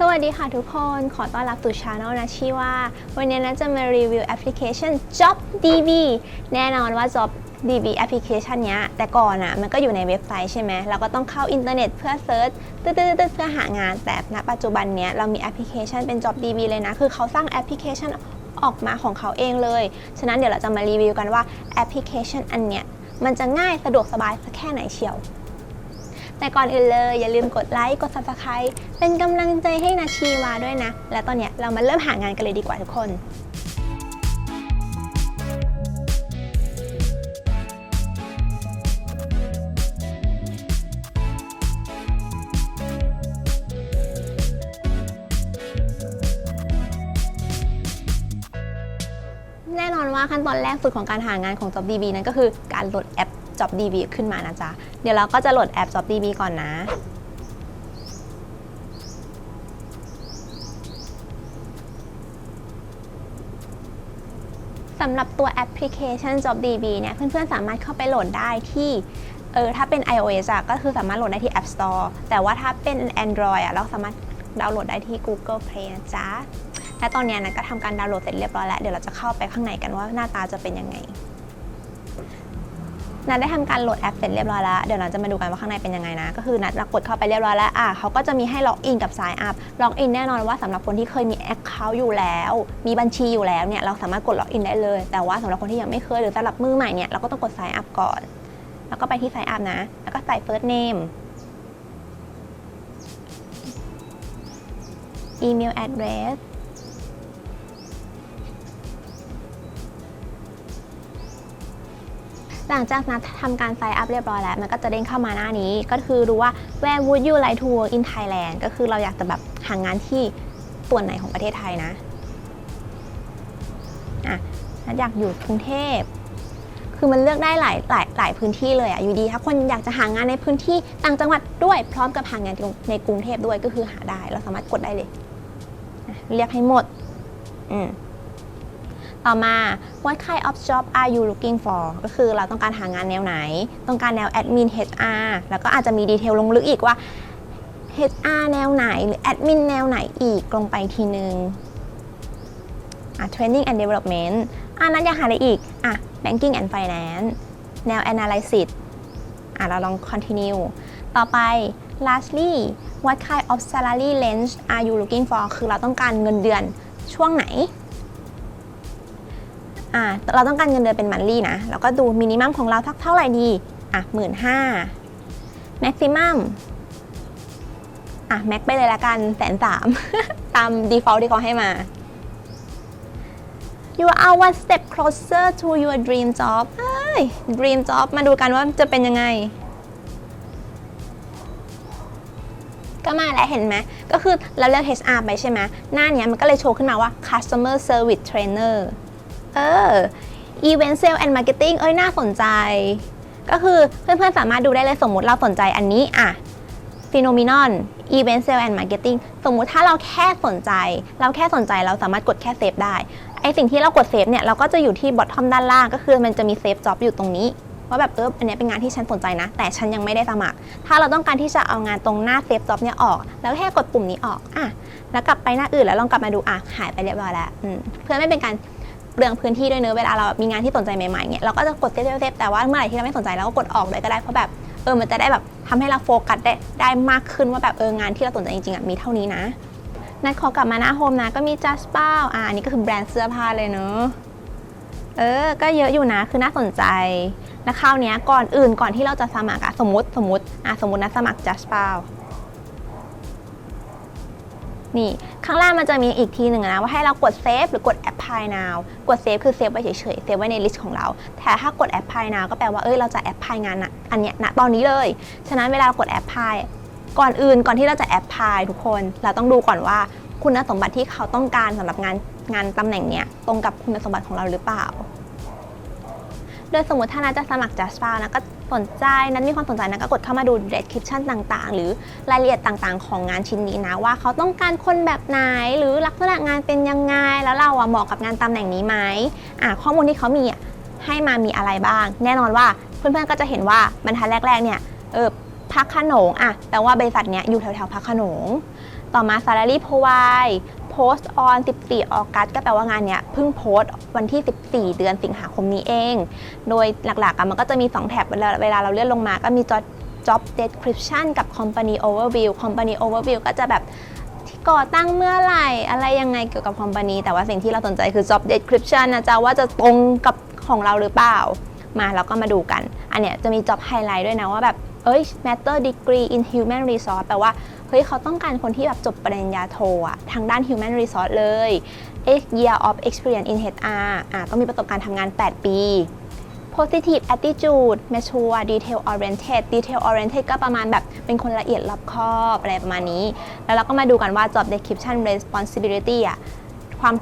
สวัสดีค่ะทุกคน ขอต้อนรับสู่ช anel นะชื่อว่า วันนี้นะจะมารีวิวแอปพลิเคชัน Job DB แน่นอนว่า Job DB แอปพลิเคชันนี้แต่ก่อนอะ่ะมันก็อยู่ในเว็บไซต์ใช่ไหมเราก็ต้องเข้าอินเทอร์เน็ตเพื่อเซิร์ชตึ๊ดๆๆเพื่อหางาน แต่ณปัจจุบันเนี้ยเรามีแอปพลิเคชันเป็น Job DB เลยนะ คือเขาสร้างแอปพลิเคชันออกมาของเขาเองเลย ฉะนั้นเดี๋ยวเราจะมารีวิวกันว่าแอปพลิเคชันอันเนี้ยมันจะง่ายสะดวกสบายสักแค่ไหนเชียว แต่ก่อนอื่นเลย อย่าลืมกดไลค์กด subscribe เป็นกำลังใจให้นาชีวาด้วยนะ และตอนเนี้ยเรามาเริ่มหางานกันเลยดีกว่าทุกคนแน่นอนว่าขั้นตอนแรกสุดของการหางานของ JobDB นั้นก็คือการโหลดแอป JobDB ขึ้นมานะจ๊ะ เดี๋ยวเราก็จะโหลดแอป JobDB ก่อนนะ สำหรับตัวแอปพลิเคชัน JobDB เนี่ย เพื่อนๆ สามารถเข้าไปโหลดได้ที่เออถ้าเป็น iOS อะก็คือสามารถโหลดได้ที่ App Store แต่ว่าถ้าเป็น Android อะเราสามารถดาวน์โหลดได้ที่ Google Play นะจ๊ะและตอนนี้นะก็ทำการดาวน์โหลดเสร็จเรียบร้อยแล้ว เดี๋ยวเราจะเข้าไปข้างในกันว่าหน้าตาจะเป็นยังไง นัดได้ทำการโหลดแอปเสร็จเรียบร้อยแล้ว เดี๋ยวเราจะมาดูกันว่าข้างในเป็นยังไงนะ ก็คือนัดกดเข้าไปเรียบร้อยแล้ว อะเขาก็จะมีให้ล็อกอินกับ Sign Up ล็อกอินแน่นอนว่าสำหรับคนที่เคยมีแอคเคาท์อยู่แล้ว มีบัญชีอยู่แล้วเนี่ย เราสามารถกดล็อกอินได้เลย แต่ว่าสำหรับคนที่ยังไม่เคยหรือสำหรับมือใหม่เนี่ย เราก็ต้องกด Sign Up ก่อน แล้วก็ไปที่ Sign Up นะ แล้วก็ใส่ First Name อีเมล address หลังจากนั้นทำการ sign up เรียบร้อยแล้ว มันก็จะเด้งเข้ามาหน้านี้ ก็คือรู้ว่า where would you like to work in Thailand ก็คือเราอยากจะแบบหางานที่ส่วนไหนของประเทศไทยนะอะนัดอยากอยู่กรุงเทพคือมันเลือกได้หลายหลายหลายพื้นที่เลยอะอยู่ดี ถ้าคนอยากจะหางานในพื้นที่ต่างจังหวัดด้วยพร้อมกับหางานในกรุงเทพด้วยก็คือหาได้ เราสามารถกดได้เลย เรียกให้หมด อืม ต่อมา what kind of job are you looking for ก็คือเราต้องการหางานแนวไหน ต้องการแนว admin HR แล้วก็อาจจะมีดีเทลลงลึกอีกว่า HR แนวไหน หรือ admin แนวไหนอีกลงไปทีนึงอะ training and development อะนั้นอยากหาอะไรอีก อะ banking and finance แนว analysis อะ เราลอง continue ต่อไป lastly what kind of salary range are you looking for คือเราต้องการเงินเดือนช่วงไหน อ่าเราต้องการเงินเดือนเป็นมันลี่นะแล้วก็ดูมินิมัมของเราสักเท่าไหร่ดีอะหมื่นห้าแม็กซิมัมอะแม็กไปเลยละกันแสนสามตาม default ที่เขาให้มา you are one step closer to your dream job เอ้ย dream job มาดูกันว่าจะเป็นยังไง ก็มาแล้วเห็นไหม ก็คือเราเลือก HR ไปใช่ไหม หน้านี้มันก็เลยโชว์ขึ้นมาว่า customer service trainer เออ Event Sales and Marketing เอ้ยน่าสนใจ ก็คือเพื่อนๆสามารถดูได้เลยสมมุติเราสนใจอันนี้อะ Phenomenon Event Sales and Marketing สมมุติถ้าเราแค่สนใจ เราแค่สนใจเราสามารถกดแค่เซฟได้ ไอสิ่งที่เรากดเซฟเนี่ยเราก็จะอยู่ที่บอททอมด้านล่างก็คือมันจะมีเซฟจ็อบอยู่ตรงนี้ว่าแบบเอออันนี้เป็นงานที่ฉันสนใจนะ แต่ฉันยังไม่ได้สมัคร ถ้าเราต้องการที่จะเอางานตรงหน้าเซฟจ็อบเนี่ยออก แล้วแค่กดปุ่มนี้ออกอะแล้วกลับไปหน้าอื่นแล้วลองกลับมาดูอะหายไปเรียบร้อยแล้วเพื่อไม่เป็นการ เปลืองพื้นที่ด้วยเนอะเวลาเราแบบมีงานที่สนใจใหม่ๆเนี่ยเราก็จะกดเซฟเซฟแต่ว่าเมื่อไหร่ที่เราไม่สนใจเราก็กดออกเลยก็ได้เพราะแบบเออมันจะได้แบบทำให้เราโฟกัสได้ได้มากขึ้นว่าแบบเอองานที่เราสนใจจริงๆอะมีเท่านี้นะนัดขอกลับมาหน้าโฮมนะก็มี just b o w อ่าอันนี้ก็คือแบรนด์เสื้อผ้าเลยเนอะเออ ก็เยอะอยู่นะคือน่าสนใจแล้วคราวนี้ก่อนอื่นก่อนที่เราจะสมัครอะสมมติสมมติอะสมมตินะสมัคร just b o w นี่ ข้างล่างมันจะมีอีกทีหนึ่งนะว่าให้เรากดเซฟหรือกด apply now กดเซฟคือเซฟไว้เฉยๆเซฟไว้ในลิสต์ของเรา แต่ถ้ากด apply now ก็แปลว่าเอ้ยเราจะ apply งานนะอันเนี้ยณตอนนี้เลย ฉะนั้นเวลากด apply ก่อนอื่นก่อนที่เราจะ apply ทุกคน เราต้องดูก่อนว่าคุณสมบัติที่เขาต้องการสำหรับงานงานตำแหน่งเนี้ยตรงกับคุณสมบัติของเราหรือเปล่า โดยสมมติถ้านัทจะสมัคร Just f o u n นะก็สนใจนั้นมีความสนใจนะก็กดเข้ามาดู description ต่างๆ หรือรายละเอียดต่างๆ ของงานชิ้นนี้นะว่าเขาต้องการคนแบบไหนหรือลักษณะงานเป็นยังไง แล้วเราอะเหมาะกับงานตำแหน่งนี้ไหมอะข้อมูลที่เขามีอะให้มามีอะไรบ้าง แน่นอนว่าเพื่อนๆก็จะเห็นว่าบรรทัดแรกๆเนี่ยเออ พักขนงอะแปลว่าบริษัทเนี้ยอยู่แถวๆพักขนง ต่อมา salary provide post on 14 ออกัสก็แปลว่างานเนี้ยเพิ่งโพสต์วันที่ 14 เดือนสิงหาคมนี้เอง โดยหลักๆอะมันก็จะมี 2แท็บเวลาเวลาเราเลื่อนลงมาก็มี job job description กับ company overview company overview ก็จะแบบก่อตั้งเมื่อไหร่ อะไรยังไงเกี่ยวกับ company แต่ว่าสิ่งที่เราสนใจคือ job description นะจ๊ะ ว่าจะตรงกับของเราหรือเปล่า มาเราก็มาดูกัน อันเนี้ยจะมี job highlight ด้วยนะว่าแบบ เอ้ย master degree in human resource แปลว่า เฮ้ย เขาต้องการคนที่แบบจบปริญญาโทอะทางด้าน human resource เลย year of experience in HR อะต้องมีประสบการณ์ทำงาน 8 ปี positive attitude mature detail oriented detail oriented ก็ประมาณแบบเป็นคนละเอียดรอบคอบอะไรประมาณนี้ แล้วเราก็มาดูกันว่า job description responsibility อะความ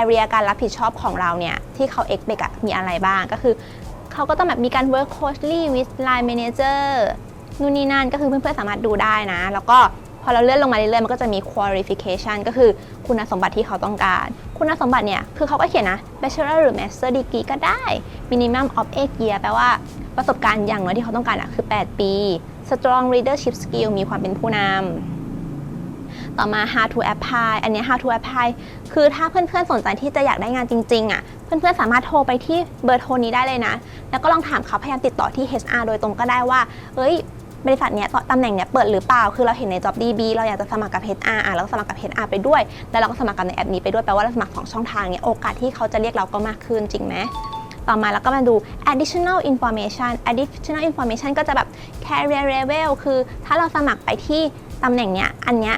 area การรับผิดชอบของเราเนี่ย ที่เขา expect มีอะไรบ้างก็คือ เขาก็ต้องแบบมีการ work closely with line manager นู่นนี่นั่นก็คือเพื่อนๆสามารถดูได้นะ แล้วก็พอเราเลื่อนลงมาเรื่อยๆ มันก็จะมี qualification ก็คือคุณสมบัติที่เขาต้องการ คุณสมบัติเนี่ย คือเขาก็เขียนนะ bachelor หรือ master degree ก็ได้ minimum of 8 year แปลว่าประสบการณ์อย่างน้อยที่เขาต้องการอะคือ 8 ปี strong leadership skill มีความเป็นผู้นำ ต่อมา how to apply อันนี้ how to apply คือถ้าเพื่อนๆสนใจที่จะอยากได้งานจริงๆอะเพื่อนๆสามารถโทรไปที่เบอร์โทรนี้ได้เลยนะ แล้วก็ลองถามเขาพยายามติดต่อที่ HR โดยตรงก็ได้ว่า เอ้ยบริษัทเนี้ยตำแหน่งเนี้ยเปิดหรือเปล่า คือเราเห็นใน job DB เราอยากจะสมัครกับ HR อะเราก็สมัครกับ HR ไปด้วย แล้วเราก็สมัครกับในแอปนี้ไปด้วย แปลว่าเราสมัครสองช่องทางเนี้ย โอกาสที่เขาจะเรียกเราก็มากขึ้นจริงไหมต่อมาแล้วก็มาดู additional information additional information ก็จะแบบ career level คือถ้าเราสมัครไปที่ตำแหน่งเนี้ย อันเนี้ย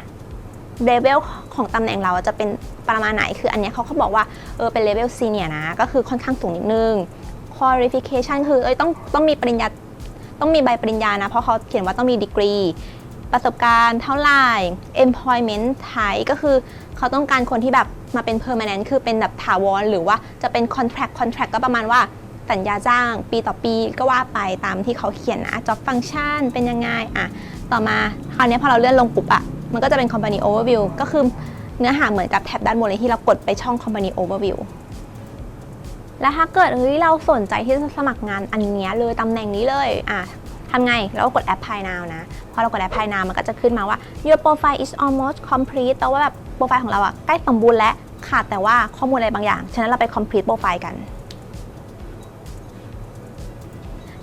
เลเวลของตำแหน่งเราจะเป็นประมาณไหน คืออันเนี้ยเขาเขาบอกว่า เออ เป็นเลเวลซีเนียนะ ก็คือค่อนข้างสูงนิดนึง qualification คือเอ้ยต้องต้องมีปริญญา ต้องมีใบปริญญานะ เพราะเขาเขียนว่าต้องมีดีกรี ประสบการณ์เท่าไหร่ employment type ก็คือเขาต้องการคนที่แบบมาเป็น permanent คือเป็นแบบถาวร หรือว่าจะเป็น contract contract ก็ประมาณว่าสัญญาจ้าง ปีต่อปีก็ว่าไปตามที่เขาเขียนนะ job function เป็นยังไง อะ ต่อมาคราวนี้พอเราเลื่อนลงปุ๊บอะ มันก็จะเป็น company overview ก็คือเนื้อหาเหมือนกับแท็บด้านบนเลยที่เรากดไปช่อง company overview แล้วถ้าเกิดเฮ้ยเราสนใจที่จะสมัครงานอันนี้เลยตำแหน่งนี้เลยอะทำไงเราก็กด apply now นะ พอเรากด apply now มันก็จะขึ้นมาว่า your profile is almost complete แต่ว่าแบบโปรไฟล์ของเราอะใกล้สมบูรณ์และขาดแต่ว่าข้อมูลอะไรบางอย่าง ฉะนั้นเราไป complete โปรไฟล์กัน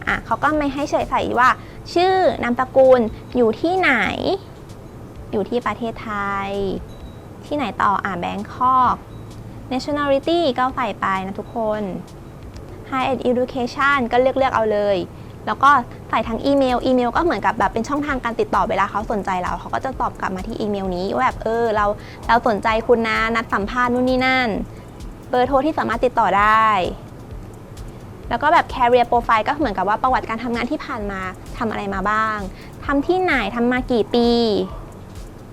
อะเขาก็ไม่ให้เฉยใส่ว่า ชื่อนามสกุลอยู่ที่ไหน อยู่ที่ประเทศไทย ที่ไหนต่ออ่าแบงคอก nationality ก็ใส่ไปนะทุกคน higher education ก็เลือกเลือกเอาเลย แล้วก็ใส่ทั้งอีเมล อีเมลก็เหมือนกับแบบเป็นช่องทางการติดต่อเวลาเขาสนใจเรา เขาก็จะตอบกลับมาที่อีเมลนี้ว่าแบบเออเราเราสนใจคุณนะ นัดสัมภาษณ์นู่นนี่นั่น เบอร์โทรที่สามารถติดต่อได้ แล้วก็แบบ career profile ก็เหมือนกับว่าประวัติการทำงานที่ผ่านมาทำอะไรมาบ้างทำที่ไหนทำมากี่ปี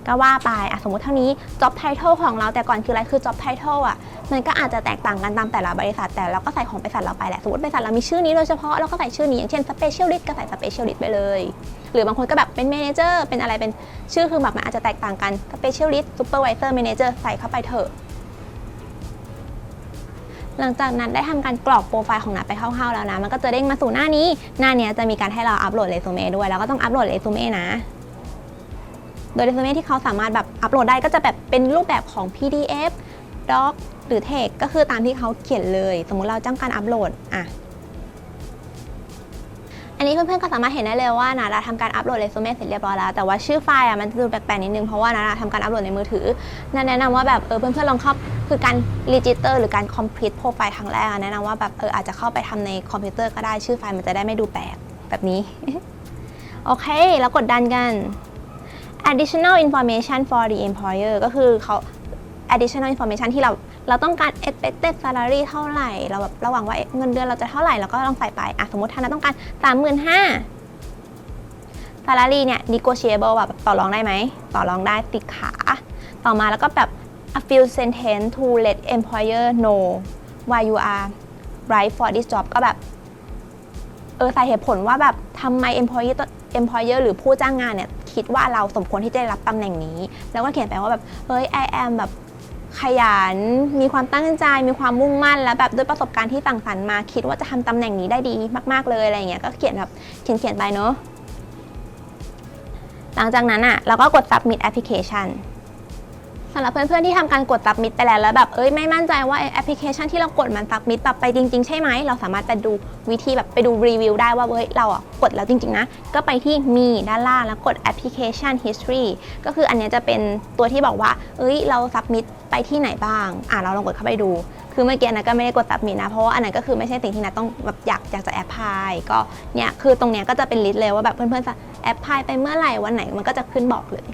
ก็ว่าไปอะสมมติเท่านี้ job title ของเราแต่ก่อนคืออะไรคือ job title อะมันก็อาจจะแตกต่างกันตามแต่ละบริษัท แต่เราก็ใส่ของบริษัทเราไปแหละสมมติบริษัทเรามีชื่อนี้โดยเฉพาะเราก็ใส่ชื่อนี้อย่างเช่น specialist ก็ใส่ specialist ไปเลย หรือบางคนก็แบบเป็น manager เป็นอะไรเป็นชื่อคือแบบมันอาจจะแตกต่างกัน specialist supervisor manager ใส่เข้าไปเถอะหลังจากนั้นได้ทำการกรอกโปรไฟล์ของนัดไปคร่าวๆแล้วนะ มันก็จะเด้งมาสู่หน้านี้ หน้านี้จะมีการให้เราอัปโหลดเรซูเม่ด้วย แล้วก็ต้องอัปโหลดเรซูเม่นะ โดยเรซูเม่ที่เขาสามารถแบบอัปโหลดได้ก็จะแบบเป็นรูปแบบของ PDF Doc หรือ Text ก็คือตามที่เขาเขียนเลย สมมุติเราจ้างการอัปโหลดอะอันนี้เพื่อนๆก็สามารถเห็นได้เลยว่านาดาทำการอัปโหลดเรซูเม่เสร็จเรียบร้อยแล้วแต่ว่าชื่อไฟล์อะมันจะดูแปลกๆนิดนึงเพราะว่านาดาทำการอัปโหลดในมือถือนาแนะนำว่าแบบเออเพื่อนๆลองเข้าคือการรีจิสเตอร์หรือการ complete โปรไฟล์ครั้งแรกแนะนำว่าแบบเอออาจจะเข้าไปทำในคอมพิวเตอร์ก็ได้ชื่อไฟล์มันจะได้ไม่ดูแปลกแบบนี้ โอเค แล้วกดดันกัน additional information for the employer ก็คือเขา additional information ที่เราเราต้องการ expected salary เท่าไหร่ เราแบบระหว่างว่าเงินเดือนเราจะเท่าไหร่เราก็ลองใส่ไปอะสมมติท่านต้องการ 35,000 salary เนี่ย negotiable แบบต่อรองได้ไหม ต่อรองได้ติดขา ต่อมาแล้วก็แบบ a few sentence to let employer know why you are right for this job ก็แบบ เออใส่เหตุผลว่าแบบทำไม employer employer หรือผู้จ้างงานเนี่ย คิดว่าเราสมควรที่จะได้รับตำแหน่งนี้ แล้วก็เขียนไปว่าแบบเฮ้ย I am แบบขยัน มีความตั้งใจ มีความมุ่งมั่น และแบบด้วยประสบการณ์ที่ต่างสรรมา คิดว่าจะทำตำแหน่งนี้ได้ดีมาก ๆ เลยอะไรเงี้ย ก็เขียนแบบเขียนเขียนๆไปเนาะ หลังจากนั้นอะเราก็กด submit application สำหรับเพื่อนๆที่ทำการกด submit ไปแล้วแล้วแบบเอ้ยไม่มั่นใจว่าแอปพลิเคชันที่เรากดมัน submit แบบไปจริงๆ ใช่ไหมเราสามารถไปดูวิธีแบบไปดูรีวิวได้ว่าเฮ้ยเราอะกดแล้วจริงๆนะก็ไปที่มีด้านล่างแล้วกด application history ก็คืออันเนี้ยจะเป็นตัวที่บอกว่า เอ้ยเรา submit ไปที่ไหนบ้างอะเราลองกดเข้าไปดูคือเมื่อกี้นะก็ไม่ได้กด submit นะ เพราะว่าอันนั้นก็คือไม่ใช่สิ่งที่นะต้องแบบอยากอยากจะแอปพลายก็เนี่ยคือตรงเนี้ยก็จะเป็นลิสต์เลยว่าแบบเพื่อนๆจะแอปพลายไปเมื่อไหร่วันไหนมันก็จะขึ้นบอกเลย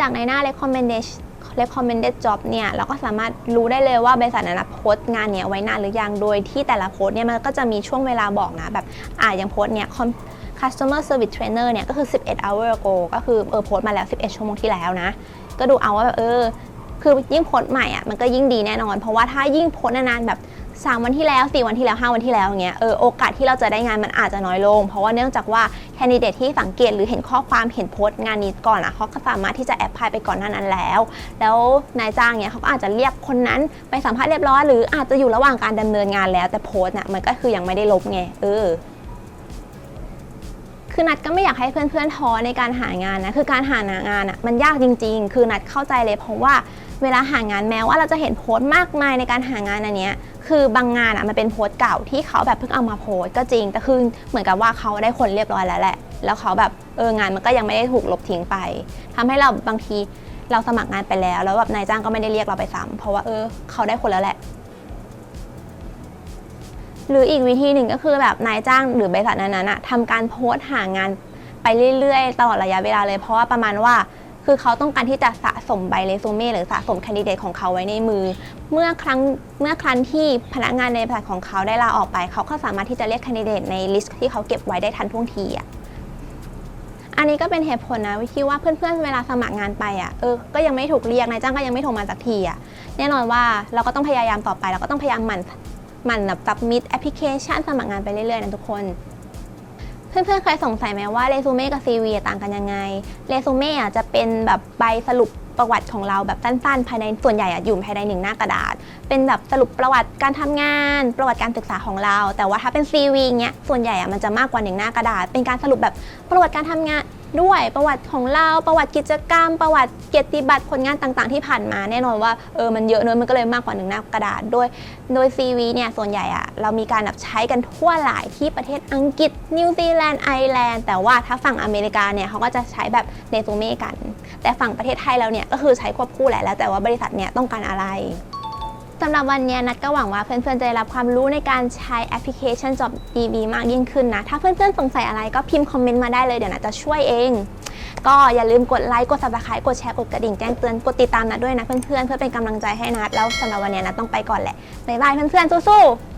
จากในหน้า recommended recommended job เนี่ยเราก็สามารถรู้ได้เลยว่าบริษัทนั้นโพสต์งานเนี้ยไว้นานหรือยังโดยที่แต่ละโพสต์เนี่ยมันก็จะมีช่วงเวลาบอกนะแบบอ่าอย่างโพสต์เนี่ย customer service trainer เนี่ยก็คือ 11 hour ago ก็คือเออโพสต์มาแล้ว 11 ชั่วโมงที่แล้วนะ ก็ดูเอาว่าแบบเออคือยิ่งโพสต์ใหม่อะมันก็ยิ่งดีแน่นอน เพราะว่าถ้ายิ่งโพสต์นานๆแบบ 3 วันที่แล้ว 4 วันที่แล้ว 5 วันที่แล้วอย่างเงี้ยเออโอกาสที่เราจะได้งานมันอาจจะน้อยลง เพราะว่าเนื่องจากว่าแคนดิเดตที่สังเกตหรือเห็นข้อความเห็นโพสต์งานนี้ก่อนอะเขาก็สามารถที่จะแอปพลายไปก่อนหน้านั้นแล้ว แล้วนายจ้างเนี่ยเขาก็อาจจะเรียกคนนั้นไปสัมภาษณ์เรียบร้อยหรืออาจจะอยู่ระหว่างการดำเนินงานแล้วแต่โพสต์น่ะมันก็คือยังไม่ได้ลบไงเออคือนัดก็ไม่อยากให้เพื่อนๆท้อในการหางานนะคือการหางานอะมันยากจริง ๆ คือนัดเข้าใจเลยเพราะว่าเวลาหางานแม้ว่าเราจะเห็นโพสต์มากมายในการหางานอันเนี้ย คือบางงานอะมันเป็นโพสต์เก่าที่เขาแบบเพิ่งเอามาโพสต์ก็จริง แต่คือเหมือนกับว่าเขาได้คนเรียบร้อยแล้วแหละ แล้วเขาแบบเอองานมันก็ยังไม่ได้ถูกลบทิ้งไปทำให้เราบางทีเราสมัครงานไปแล้ว แล้วแบบนายจ้างก็ไม่ได้เรียกเราไปซ้ำเพราะว่าเออเขาได้คนแล้วแหละ หรืออีกวิธีหนึ่งก็คือแบบนายจ้างหรือบริษัทนั้นๆอะทำการโพสต์หางานไปเรื่อยๆ ตลอดระยะเวลาเลย เพราะว่าประมาณว่า คือเขาต้องการที่จะสะสมใบเรซูเม่หรือสะสมแคนดิเดตของเขาไว้ในมือ เมื่อครั้งเมื่อครั้งที่พนักงานในบริษัทของเขาได้ลาออกไป เขาก็สามารถที่จะเรียกแคนดิเดตในลิสต์ที่เขาเก็บไว้ได้ทันท่วงทีอะอันนี้ก็เป็นเหตุผลนะวิธีว่าเพื่อนๆเวลาสมัครงานไปอะเออก็ยังไม่ถูกเรียกนายจ้างก็ยังไม่โทรมาสักทีอะแน่นอนว่าเราก็ต้องพยายามต่อไปเราก็ต้องพยายามหมั่นหมั่นแบบซับมิดแอปพลิเคชันสมัครงานไปเรื่อยๆนะทุกคน เพื่อนๆเคยสงสัยไหมว่าเรซูเม่กับซีวีต่างกันยังไง เรซูเม่อะจะเป็นแบบใบสรุปประวัติของเราแบบสั้นๆ ภายในส่วนใหญ่อะอยู่ภายในหนึ่งหน้ากระดาษ เป็นแบบสรุปประวัติการทำงาน ประวัติการศึกษาของเรา แต่ว่าถ้าเป็น CV เงี้ยส่วนใหญ่อะมันจะมากกว่าหนึ่งหน้ากระดาษ เป็นการสรุปแบบประวัติการทำงาน ด้วยประวัติของเราประวัติกิจกรรม ประวัติเกียรติบัตรผลงานต่างๆ ที่ผ่านมาแน่นอนว่าเออมันเยอะเนอะมันก็เลยมากกว่าหนึ่งหน้ากระดาษด้วยโดย CV เนี่ยส่วนใหญ่อะเรามีการแบบใช้กันทั่วหลายที่ประเทศอังกฤษ นิวซีแลนด์ไอร์แลนด์แต่ว่าถ้าฝั่งอเมริกาเนี่ยเขาก็จะใช้แบบเรซูเม่กัน แต่ฝั่งประเทศไทยเราเนี่ยก็คือใช้ควบคู่แหละแล้วแต่ว่าบริษัทเนี่ยต้องการอะไร สำหรับวันนี้นัดก็หวังว่าเพื่อนๆจะได้รับความรู้ในการใช้แอปพลิเคชัน Job DB มากยิ่งขึ้นนะ ถ้าเพื่อนๆสงสัยอะไรก็พิมพ์คอมเมนต์มาได้เลยเดี๋ยวนัดจะช่วยเอง ก็อย่าลืมกดไลค์กด subscribe กดแชร์กดกระดิ่งแจ้งเตือนกดติดตามนัดด้วยนะเพื่อนๆเพื่อเป็นกำลังใจให้นัดแล้วสำหรับวันนี้นัดต้องไปก่อนแหละบ๊ายบายเพื่อนๆสู้ๆ